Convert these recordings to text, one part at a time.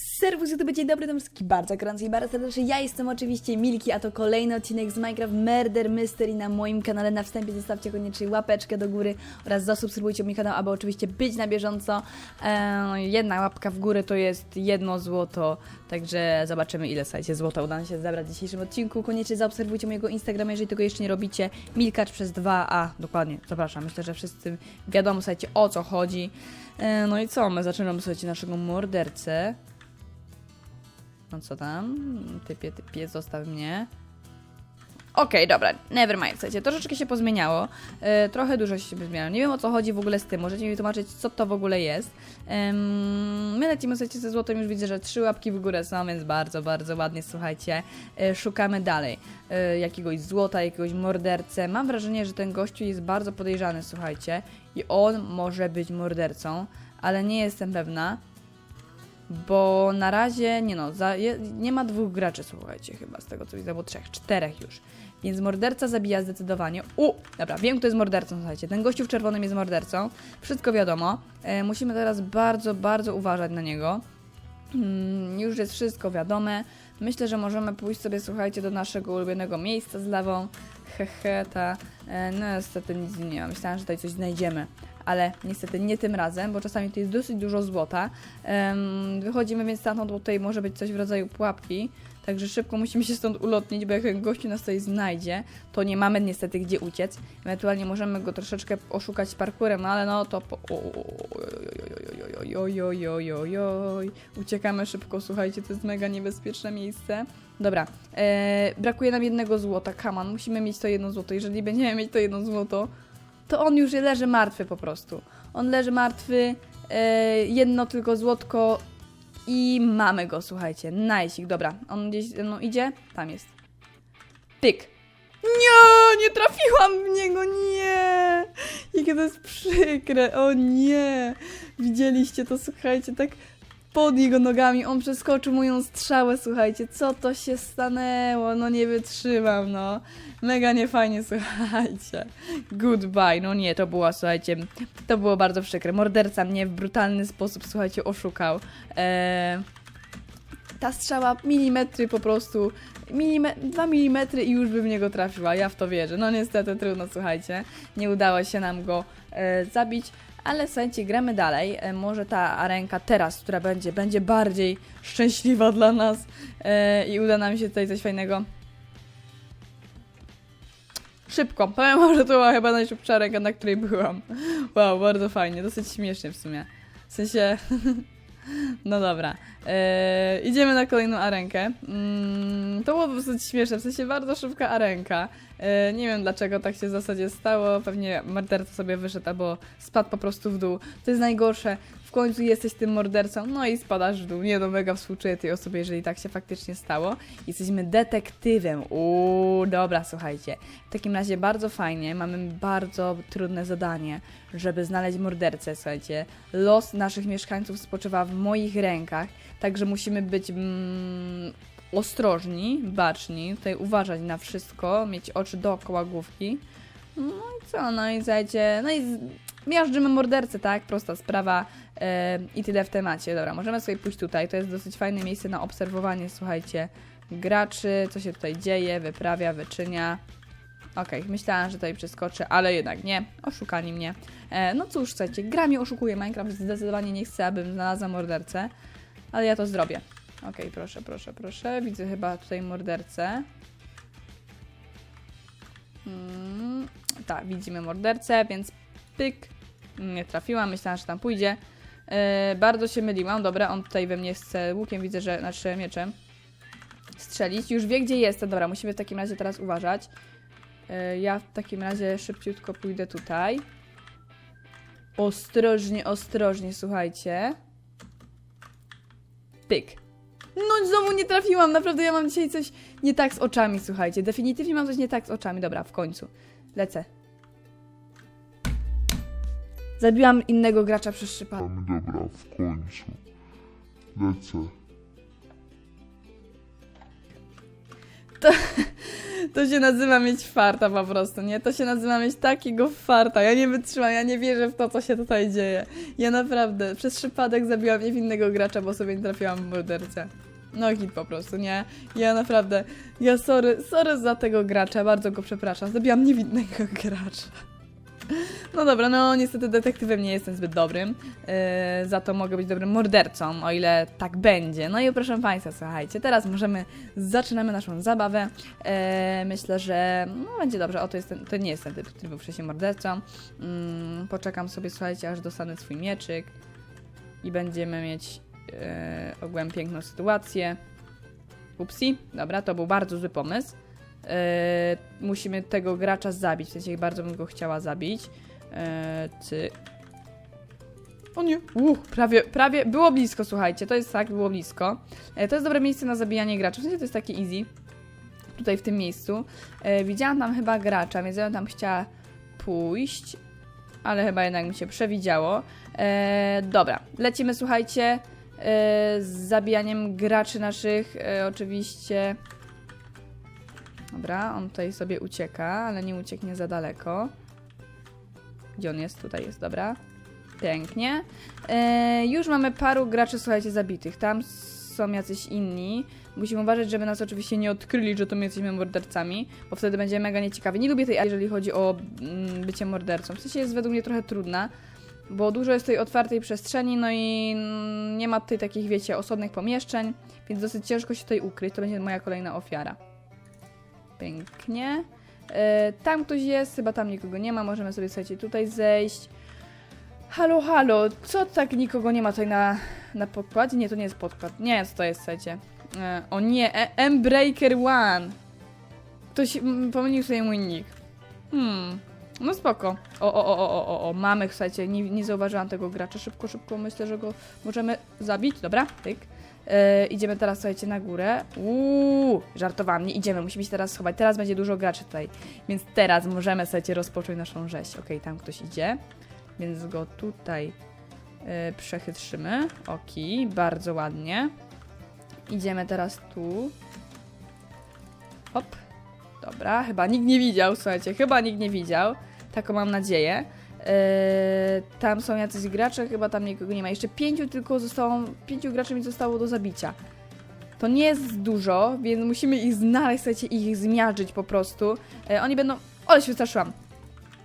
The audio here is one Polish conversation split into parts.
Serwus YouTube, dzień dobry, to wszystkich bardzo gorąco i bardzo serdecznie. Ja jestem oczywiście Milki, a to kolejny odcinek z Minecraft Murder Mystery na moim kanale. Na wstępie zostawcie koniecznie łapeczkę do góry oraz zasubskrybujcie mój kanał, aby oczywiście być na bieżąco. Eee, jedna łapka w górę to jest jedno złoto, także zobaczymy ile słuchajcie złota uda nam się zebrać w dzisiejszym odcinku. Koniecznie zaobserwujcie mojego Instagrama, jeżeli tego jeszcze nie robicie. Milkacz przez 2a, dokładnie, zapraszam. Myślę, że wszyscy wiadomo, słuchajcie, o co chodzi. Eee, no i co, my zaczynamy, słuchajcie, naszego mordercę. No co tam? Typie, typie, zostaw mnie. Okej, dobra, never mind, słuchajcie, troszeczkę się pozmieniało, e, trochę dużo się zmieniało, nie wiem o co chodzi w ogóle z tym, możecie mi wytłumaczyć, co to w ogóle jest. Em, my lecimy, słuchajcie, ze złotem, już widzę, że trzy łapki w górę są, więc bardzo, bardzo ładnie, słuchajcie, e, szukamy dalej e, jakiegoś złota, jakiegoś mordercę. Mam wrażenie, że ten gościu jest bardzo podejrzany, słuchajcie, i on może być mordercą, ale nie jestem pewna. Bo na razie, nie no, za, je, nie ma dwóch graczy, słuchajcie, chyba z tego co widzę, bo trzech, czterech już. Więc morderca zabija zdecydowanie. U, dobra, wiem kto jest mordercą, słuchajcie. Ten gościu w czerwonym jest mordercą. Wszystko wiadomo. E, musimy teraz bardzo, bardzo uważać na niego. Mm, już jest wszystko wiadome. Myślę, że możemy pójść sobie, słuchajcie, do naszego ulubionego miejsca z lawą. Hehe, ta. E, no niestety nic nie ma. Myślałam, że tutaj coś znajdziemy. Ale niestety nie tym razem, bo czasami tu jest dosyć dużo złota. Wychodzimy więc stamtąd, bo tutaj może być coś w rodzaju pułapki. Także szybko musimy się stąd ulotnić, bo jak gościu nas tutaj znajdzie, to nie mamy niestety gdzie uciec. Ewentualnie możemy go troszeczkę oszukać parkurem, no ale no to po... Uciekamy szybko, słuchajcie, to jest mega niebezpieczne miejsce. Dobra, e, brakuje nam jednego złota, kaman, musimy mieć to jedno złoto. Jeżeli będziemy mieć to jedno złoto, to on już leży martwy po prostu. On leży martwy, e, jedno tylko złotko i mamy go, słuchajcie. Najsik, dobra. On gdzieś ze mną idzie? Tam jest. Pyk. Nie, nie trafiłam w niego, nie! Jakie to jest przykre, o nie! Widzieliście to, słuchajcie, tak pod jego nogami, on przeskoczył moją strzałę, słuchajcie, co to się stanęło, no nie wytrzymam, no. Mega niefajnie, słuchajcie. Goodbye, no nie, to było, słuchajcie, to było bardzo przykre. Morderca mnie w brutalny sposób, słuchajcie, oszukał. Eee, ta strzała milimetry po prostu, milime, 2 mm i już by w niego trafiła, ja w to wierzę. No niestety trudno, słuchajcie, nie udało się nam go e, zabić, ale słuchajcie, gramy dalej. E, może ta arenka teraz, która będzie, będzie bardziej szczęśliwa dla nas e, i uda nam się tutaj coś fajnego. Szybko, powiem wam, że to była chyba najszybsza arenka, na której byłam. Wow, bardzo fajnie, dosyć śmiesznie w sumie. W sensie... No dobra. Eee, idziemy na kolejną arenkę. Mm, to było dosyć śmieszne, w sensie bardzo szybka arenka. Eee, nie wiem dlaczego tak się w zasadzie stało. Pewnie morderca sobie wyszedł albo spadł po prostu w dół. To jest najgorsze. W końcu jesteś tym mordercą, no i spadasz w dół. Nie no, mega współczuję tej osobie, jeżeli tak się faktycznie stało. Jesteśmy detektywem. Uuu, dobra, słuchajcie. W takim razie bardzo fajnie. Mamy bardzo trudne zadanie, żeby znaleźć mordercę, słuchajcie. Los naszych mieszkańców spoczywa w moich rękach, także musimy być mm, ostrożni, baczni, tutaj uważać na wszystko, mieć oczy dookoła główki. No i co, no i słuchajcie, no i z- miażdżymy mordercę, tak? Prosta sprawa e, i tyle w temacie. Dobra, możemy sobie pójść tutaj, to jest dosyć fajne miejsce na obserwowanie, słuchajcie, graczy, co się tutaj dzieje, wyprawia, wyczynia. Okej, myślałam, że tutaj przeskoczę, ale jednak nie, oszukali mnie. E, no cóż, słuchajcie, gra mnie oszukuje, Minecraft zdecydowanie nie chce, abym znalazła mordercę, ale ja to zrobię. Okej, proszę, proszę, proszę, widzę chyba tutaj mordercę. Mm, tak, widzimy mordercę, więc pyk, nie trafiłam, myślałam, że tam pójdzie. E, bardzo się myliłam, dobra, on tutaj we mnie chce łukiem, widzę, że, znaczy mieczem strzelić. Już wie, gdzie jestem, dobra, musimy w takim razie teraz uważać. E, Ja w takim razie szybciutko pójdę tutaj. Ostrożnie, ostrożnie, słuchajcie. Pyk. No znowu nie trafiłam, naprawdę ja mam dzisiaj coś nie tak z oczami, słuchajcie. Definitywnie mam coś nie tak z oczami. Dobra, w końcu. Lecę. Zabiłam innego gracza przez przypadek. Dobra, w końcu. Lecę. To się nazywa mieć farta po prostu, nie? To się nazywa mieć takiego farta. Ja nie wytrzymam, ja nie wierzę w to, co się tutaj dzieje. Ja naprawdę przez przypadek zabiłam niewinnego gracza, bo sobie nie trafiłam w mordercę. No hit po prostu, nie? Ja naprawdę, ja sorry, sorry za tego gracza, bardzo go przepraszam. Zabiłam niewinnego gracza. No dobra, no niestety detektywem nie jestem zbyt dobrym, yy, za to mogę być dobrym mordercą, o ile tak będzie. No i proszę Państwa, słuchajcie, teraz możemy, zaczynamy naszą zabawę. Yy, myślę, że no, będzie dobrze, o to, jest ten, to nie jest ten typ, który był wcześniej mordercą. Yy, poczekam sobie, słuchajcie, aż dostanę swój mieczyk i będziemy mieć yy, ogółem piękną sytuację. Upsi, dobra, to był bardzo zły pomysł. E, musimy tego gracza zabić. W sensie bardzo bym go chciała zabić. E, ty. O nie, uch, prawie, prawie, było blisko, słuchajcie, to jest tak, było blisko. E, to jest dobre miejsce na zabijanie graczy, w sensie to jest takie easy. Tutaj w tym miejscu. E, widziałam tam chyba gracza, więc ja tam chciała pójść, ale chyba jednak mi się przewidziało. E, dobra, lecimy, słuchajcie, e, z zabijaniem graczy naszych, e, oczywiście... Dobra, on tutaj sobie ucieka, ale nie ucieknie za daleko. Gdzie on jest? Tutaj jest, dobra. Pięknie. E, już mamy paru graczy, słuchajcie, zabitych. Tam są jacyś inni. Musimy uważać, żeby nas oczywiście nie odkryli, że to my jesteśmy mordercami, bo wtedy będzie mega nieciekawie. Nie lubię tej, jeżeli chodzi o mm, bycie mordercą. W sensie jest według mnie trochę trudna, bo dużo jest tej otwartej przestrzeni, no i nie ma tutaj takich, wiecie, osobnych pomieszczeń, więc dosyć ciężko się tutaj ukryć. To będzie moja kolejna ofiara. Pięknie. E, tam ktoś jest, chyba tam nikogo nie ma, możemy sobie, słuchajcie, tutaj zejść. Halo, halo, co tak nikogo nie ma tutaj na, na podkładzie? Nie, to nie jest podkład. Nie, co to jest, słuchajcie. E, o nie, e M-Breaker One. Ktoś mm, pomylił sobie mój nick. Hmm, no spoko. O, o, o, o, o, o, mamy, słuchajcie, nie, nie zauważyłam tego gracza. Szybko, szybko, myślę, że go możemy zabić. Dobra, tyk. E, idziemy teraz, słuchajcie, na górę. Uuu, żartowałam, nie idziemy, musimy się teraz schować. Teraz będzie dużo graczy tutaj, więc teraz możemy, słuchajcie, rozpocząć naszą rzeź. Okej, tam ktoś idzie, więc go tutaj e, przechytrzymy. Oki, bardzo ładnie. Idziemy teraz tu. Hop. Dobra, chyba nikt nie widział, słuchajcie, chyba nikt nie widział. Taką mam nadzieję. Eee, tam są jacyś gracze, chyba tam nikogo nie ma. Jeszcze pięciu tylko zostało, pięciu graczy mi zostało do zabicia. To nie jest dużo, więc musimy ich znaleźć, słuchajcie, i ich zmiażdżyć po prostu. E, oni będą... Ale się wystraszyłam.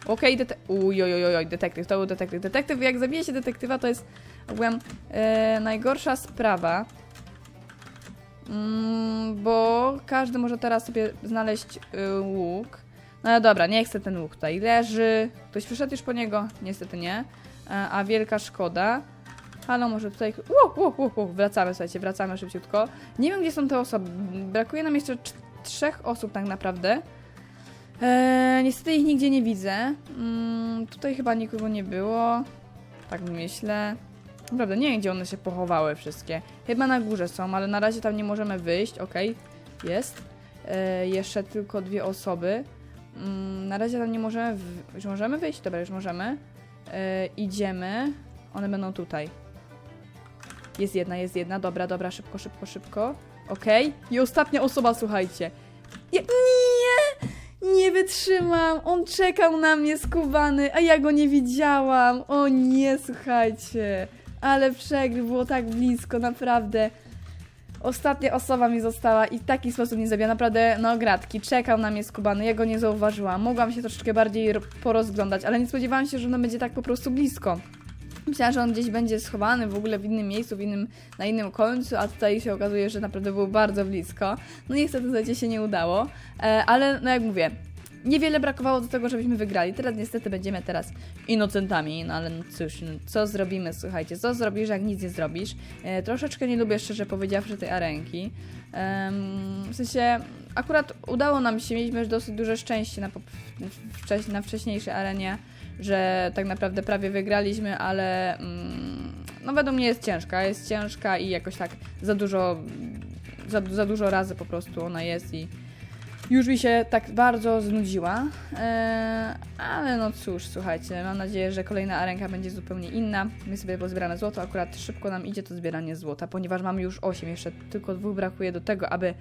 Okej, okay, dete... Detektyw, to był detektyw. Detektyw, jak zabije się detektywa, to jest ogółem e, najgorsza sprawa. Mm, bo każdy może teraz sobie znaleźć y, łuk. No dobra, nie chcę ten łuk tutaj. Leży. Ktoś przyszedł już po niego? Niestety nie. E, A wielka szkoda. Halo, może tutaj... Ło, ło, ło. Wracamy, słuchajcie, wracamy szybciutko. Nie wiem, gdzie są te osoby. Brakuje nam jeszcze cz- trzech osób tak naprawdę. E, niestety ich nigdzie nie widzę. Mm, tutaj chyba nikogo nie było. Tak myślę. Naprawdę, nie wiem, gdzie one się pochowały wszystkie. Chyba na górze są, ale na razie tam nie możemy wyjść. Okej, jest. E, jeszcze tylko dwie osoby. Mm, na razie tam nie możemy. Już możemy wyjść? Dobra, już możemy. E, idziemy. One będą tutaj. Jest jedna, jest jedna. Dobra, dobra, szybko, szybko, szybko. Okej. I ostatnia osoba, słuchajcie. Nie! Nie wytrzymam! On czekał na mnie skubany, a ja go nie widziałam. O nie, słuchajcie. Ale przegryw, było tak blisko, naprawdę. Ostatnia osoba mi została i w taki sposób nie zabija. Naprawdę, no gratki. Czekał na mnie skubany, ja go nie zauważyłam. Mogłam się troszeczkę bardziej ro- porozglądać, ale nie spodziewałam się, że ono będzie tak po prostu blisko. Myślałam, że on gdzieś będzie schowany w ogóle w innym miejscu, w innym, na innym końcu, a tutaj się okazuje, że naprawdę był bardzo blisko. No niestety słuchajcie, się nie udało, e, ale no jak mówię, niewiele brakowało do tego, żebyśmy wygrali. Teraz niestety będziemy teraz inocentami, no ale no cóż, no, co zrobimy, słuchajcie, co zrobisz, jak nic nie zrobisz. E, troszeczkę nie lubię, szczerze powiedziawszy, tej arenki. Em, w sensie, akurat udało nam się, mieliśmy dosyć duże szczęście na, na wcześniejszej arenie, że tak naprawdę prawie wygraliśmy, ale mm, no według mnie jest ciężka, jest ciężka i jakoś tak za dużo, za, za dużo razy po prostu ona jest i już mi się tak bardzo znudziła. Eee, ale no cóż, słuchajcie, mam nadzieję, że kolejna arenka będzie zupełnie inna. My sobie pozbieramy złoto, akurat szybko nam idzie to zbieranie złota, ponieważ mamy już 8, jeszcze tylko dwóch brakuje do tego, aby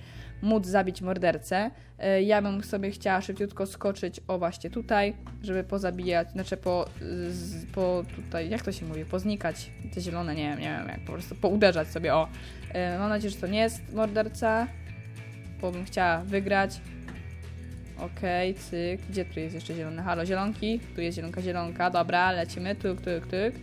móc zabić mordercę. Eee, ja bym sobie chciała szybciutko skoczyć o właśnie tutaj, żeby pozabijać, znaczy po, z, po tutaj, jak to się mówi, poznikać te zielone, nie wiem, nie wiem, jak po prostu pouderzać sobie, o. Eee, mam nadzieję, że to nie jest morderca, bo bym chciała wygrać. Okej, cyk. Gdzie tu jest jeszcze zielone? Halo, zielonki. Tu jest zielonka, zielonka. Dobra, lecimy. Tyk, tyk, tyk.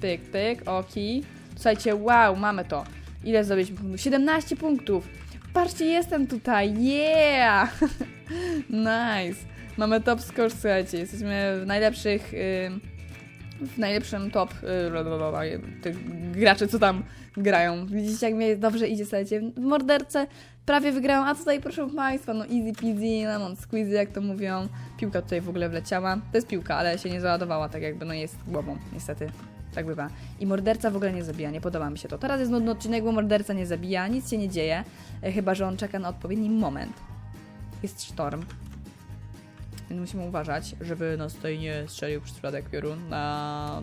Pyk, pyk. Oki. Słuchajcie, wow, mamy to. Ile zdobyliśmy punktów? 17 punktów. Patrzcie, jestem tutaj. Yeah! nice. Mamy top score, słuchajcie. Jesteśmy w najlepszych... ym, w najlepszym top yy, tych graczy, co tam grają. Widzicie, jak mnie dobrze idzie, słuchajcie. Morderce prawie wygrałam, a tutaj proszę Państwa, no easy peasy, lemon squeezy, jak to mówią. Piłka tutaj w ogóle wleciała. To jest piłka, ale się nie załadowała, tak jakby, no jest głową, niestety. Tak bywa. I morderca w ogóle nie zabija, nie podoba mi się to. Teraz jest nudny odcinek, bo morderca nie zabija, nic się nie dzieje, e, chyba że on czeka na odpowiedni moment. Jest sztorm. Więc musimy uważać, żeby nas tutaj nie strzelił przez przypadek piorun. Na...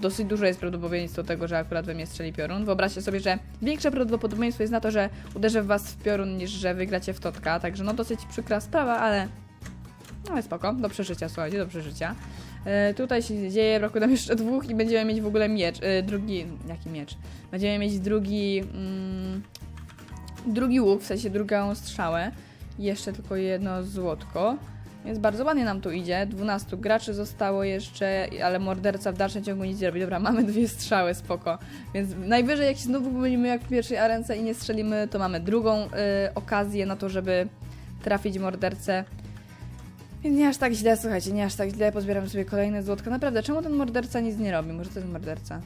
Dosyć duże jest prawdopodobieństwo tego, że akurat we mnie strzeli piorun. Wyobraźcie sobie, że większe prawdopodobieństwo jest na to, że uderzę w was w piorun, niż że wygracie w totka. Także no dosyć przykra sprawa, ale... No ale spoko, do przeżycia, słuchajcie, do przeżycia. E, tutaj się dzieje, brakuje nam jeszcze dwóch i będziemy mieć w ogóle miecz. E, drugi... Jaki miecz? Będziemy mieć drugi... Mm, drugi łuk, w sensie drugą strzałę. Jeszcze tylko jedno złotko. Więc bardzo ładnie nam tu idzie. 12 graczy zostało jeszcze, ale morderca w dalszym ciągu nic nie robi. Dobra, mamy dwie strzały, spoko. Więc najwyżej jak się znowu pomylimy jak w pierwszej arence i nie strzelimy, to mamy drugą y, okazję na to, żeby trafić mordercę. Więc nie aż tak źle, słuchajcie, nie aż tak źle. Pozbieram sobie kolejne złotka. Naprawdę, czemu ten morderca nic nie robi? Może to jest morderca?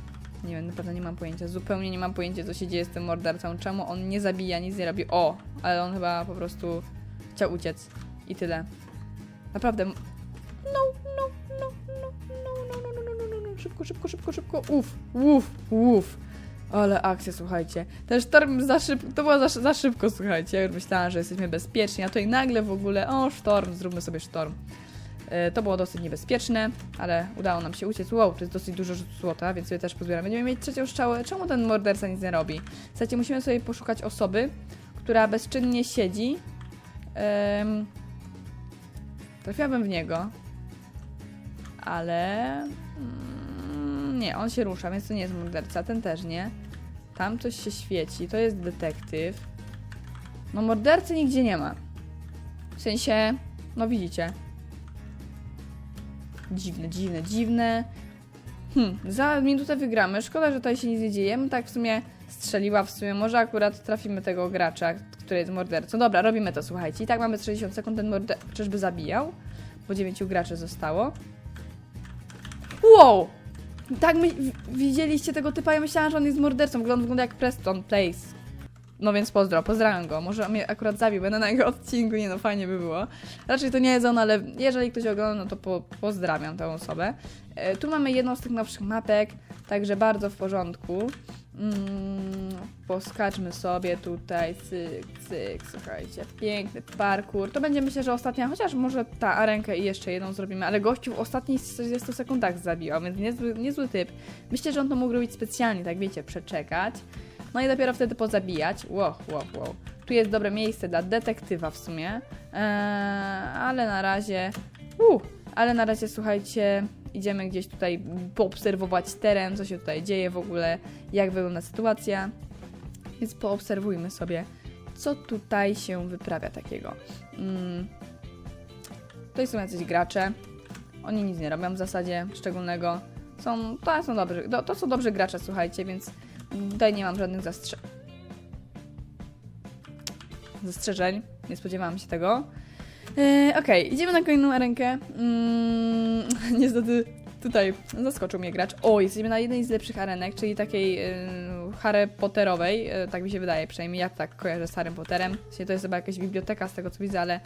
Nie wiem, naprawdę nie mam pojęcia. Zupełnie nie mam pojęcia, co się dzieje z tym mordercą. Czemu on nie zabija, nic nie robi. O, ale on chyba po prostu chciał uciec. I tyle. Naprawdę. No, no, no, no, no, no, no, no, no, no, no, no. Szybko, szybko, szybko, szybko. Uf, uf, uf. Ale akcja, słuchajcie. Ten sztorm za szybko, to było za, za szybko, słuchajcie. Ja już myślałam, że jesteśmy bezpieczni, a i nagle w ogóle, o, sztorm, zróbmy sobie sztorm. E, To było dosyć niebezpieczne, ale udało nam się uciec. Wow, to jest dosyć dużo złota, więc sobie też pozbieramy. Będziemy mieć trzecią strzałę. Czemu ten morderca nic nie robi? Słuchajcie, musimy sobie poszukać osoby, która bezczynnie siedzi. Em, Trafiłabym w niego, ale mm, nie, on się rusza, więc to nie jest morderca, ten też nie. Tam coś się świeci, to jest detektyw. No mordercy nigdzie nie ma. W sensie, no widzicie. Dziwne, dziwne, dziwne. Hm, za minutę wygramy. Szkoda, że tutaj się nic nie dzieje. Tak w sumie strzeliła w sumie. Może akurat trafimy tego gracza, który jest mordercą. Dobra, robimy to, słuchajcie. I tak mamy 60 sekund. Ten morderca czyżby zabijał? Bo 9 graczy zostało. Wow! Tak, my, widzieliście tego typa? Ja myślałam, że on jest mordercą. Wygląda, wygląda jak Preston Place. No więc pozdro, pozdrawiam go. Może mnie akurat zabił, będę na jego odcinku, nie no, fajnie by było. Raczej to nie jest on, ale jeżeli ktoś ogląda, no to po, pozdrawiam tę osobę. E, tu mamy jedną z tych nowszych mapek, także bardzo w porządku. Mm, poskaczmy sobie tutaj, cyk, cyk, słuchajcie, piękny parkour. To będzie myślę, że ostatnia, chociaż może ta arenkę i jeszcze jedną zrobimy, ale gościu w ostatnich 40 sekundach zabijał, więc niezły, niezły typ. Myślę, że on to mógł robić specjalnie, tak wiecie, przeczekać. No i dopiero wtedy pozabijać. Wow, wow, wow. Tu jest dobre miejsce dla detektywa w sumie. Eee, ale na razie. Uh, ale na razie słuchajcie, idziemy gdzieś tutaj poobserwować teren, co się tutaj dzieje w ogóle, jak wygląda sytuacja. Więc poobserwujmy sobie, co tutaj się wyprawia takiego. Mm. Tutaj są jacyś gracze. Oni nic nie robią w zasadzie szczególnego. Są, to są dobrzy, to, to są dobrzy gracze, słuchajcie, więc Tutaj nie mam żadnych zastrze... zastrzeżeń. Nie spodziewałam się tego. Yy, Okej, idziemy na kolejną arenkę. Mm, niestety tutaj zaskoczył mnie gracz. O, jesteśmy na jednej z lepszych arenek, czyli takiej yy, Harry Potterowej. Yy, tak mi się wydaje, przynajmniej ja tak kojarzę z Harrym Potterem. Właściwie to jest chyba jakaś biblioteka z tego co widzę, ale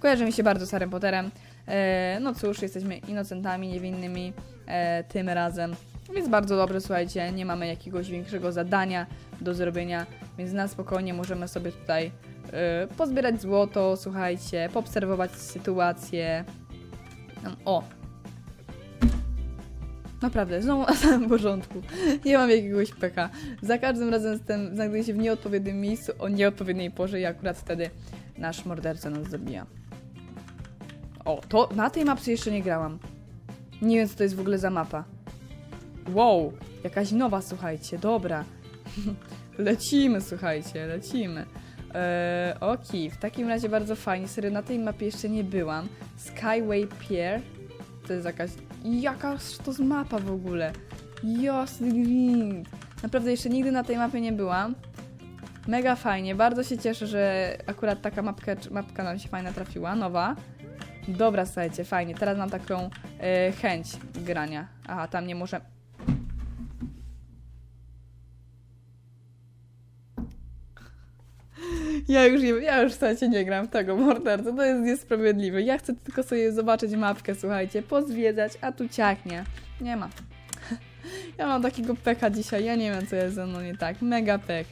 kojarzy mi się bardzo z Harrym Potterem. E, no cóż, jesteśmy inocentami, niewinnymi e, tym razem. Więc bardzo dobrze, słuchajcie, nie mamy jakiegoś większego zadania do zrobienia. Więc na spokojnie możemy sobie tutaj y, pozbierać złoto, słuchajcie, poobserwować sytuację. O! Naprawdę, znowu na samym porządku. Nie mam jakiegoś pecha. Za każdym razem jestem, znajduję się w nieodpowiednim miejscu o nieodpowiedniej porze i akurat wtedy nasz morderca nas zabija. O, to na tej mapce jeszcze nie grałam. Nie wiem, co to jest w ogóle za mapa. Wow, jakaś nowa, słuchajcie, dobra. lecimy, słuchajcie, lecimy. Eee, Okej, w takim razie bardzo fajnie. Serio, na tej mapie jeszcze nie byłam. Skyway Pier. To jest jakaś... Jakaż to z mapa w ogóle? Jasny. Naprawdę jeszcze nigdy na tej mapie nie byłam. Mega fajnie, bardzo się cieszę, że akurat taka mapka, mapka nam się fajna trafiła, nowa. Dobra, słuchajcie, fajnie. Teraz mam taką e, chęć grania. Aha, tam nie muszę. Ja już, ja już słuchajcie, nie gram w tego mordercę, to jest niesprawiedliwe. Ja chcę tylko sobie zobaczyć mapkę, słuchajcie, pozwiedzać, a tu ciachnie. Nie ma. Ja mam takiego pecha dzisiaj, ja nie wiem, co jest ze mną nie tak. Mega pech.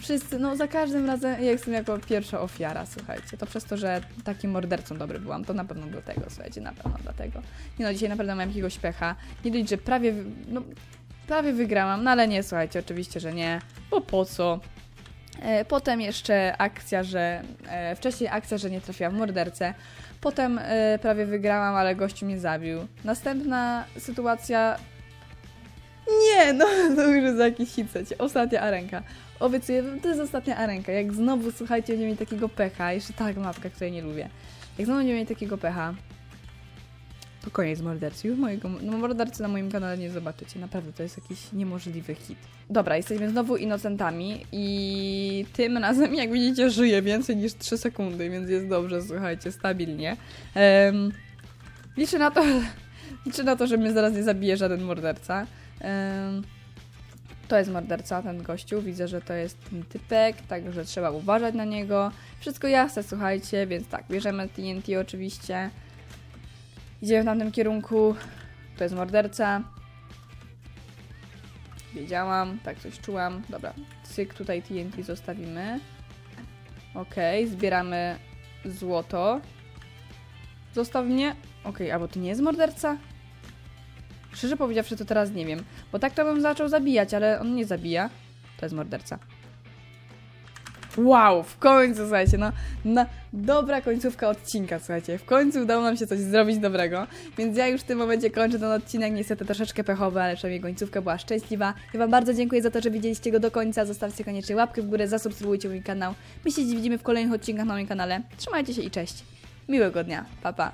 Wszyscy, no za każdym razem ja jestem jako pierwsza ofiara, słuchajcie. To przez to, że takim mordercą dobry byłam, to na pewno dlatego, słuchajcie, na pewno dlatego. Nie no, dzisiaj naprawdę mam jakiegoś pecha. Nie dość, że prawie, no, prawie wygrałam, no ale nie, słuchajcie, oczywiście, że nie, bo po co? E, Potem jeszcze akcja, że e, wcześniej akcja, że nie trafiłam w mordercę. Potem e, prawie wygrałam, ale gościu mnie zabił. Następna sytuacja. Nie, no to już jest jakiś słuchajcie. Ostatnia arenka. Obiecuję, to jest ostatnia arenka. Jak znowu, słuchajcie, będziemy mieli takiego pecha, jeszcze tak mapka, której nie lubię. Jak znowu będziemy mieli takiego pecha, to koniec mordercy. Już mojego, no mordercy na moim kanale nie zobaczycie. Naprawdę, to jest jakiś niemożliwy hit. Dobra, jesteśmy znowu inocentami i tym razem, jak widzicie, żyję więcej niż 3 sekundy, więc jest dobrze, słuchajcie, stabilnie. Em, liczę na to, liczę na to, że mnie zaraz nie zabije żaden morderca. Em, to jest morderca, ten gościu. Widzę, że to jest ten typek, także trzeba uważać na niego. Wszystko jasne, słuchajcie, więc tak, bierzemy TNT oczywiście. Idziemy w tamtym kierunku. To jest morderca. Wiedziałam, tak coś czułam. Dobra, cyk, tutaj TNT zostawimy. Okej, zbieramy złoto. Zostaw mnie. Okej, albo to nie jest morderca? Szczerze powiedziawszy, to teraz nie wiem. Bo tak to bym zaczął zabijać, ale on nie zabija. To jest morderca. Wow, w końcu, słuchajcie, no, na dobra końcówka odcinka, słuchajcie. W końcu udało nam się coś zrobić dobrego, więc ja już w tym momencie kończę ten odcinek, niestety troszeczkę pechowy, ale przynajmniej końcówka była szczęśliwa. Ja Wam bardzo dziękuję za to, że widzieliście go do końca, zostawcie koniecznie łapkę w górę, zasubskrybujcie mój kanał. My się widzimy w kolejnych odcinkach na moim kanale. Trzymajcie się i cześć. Miłego dnia, pa pa.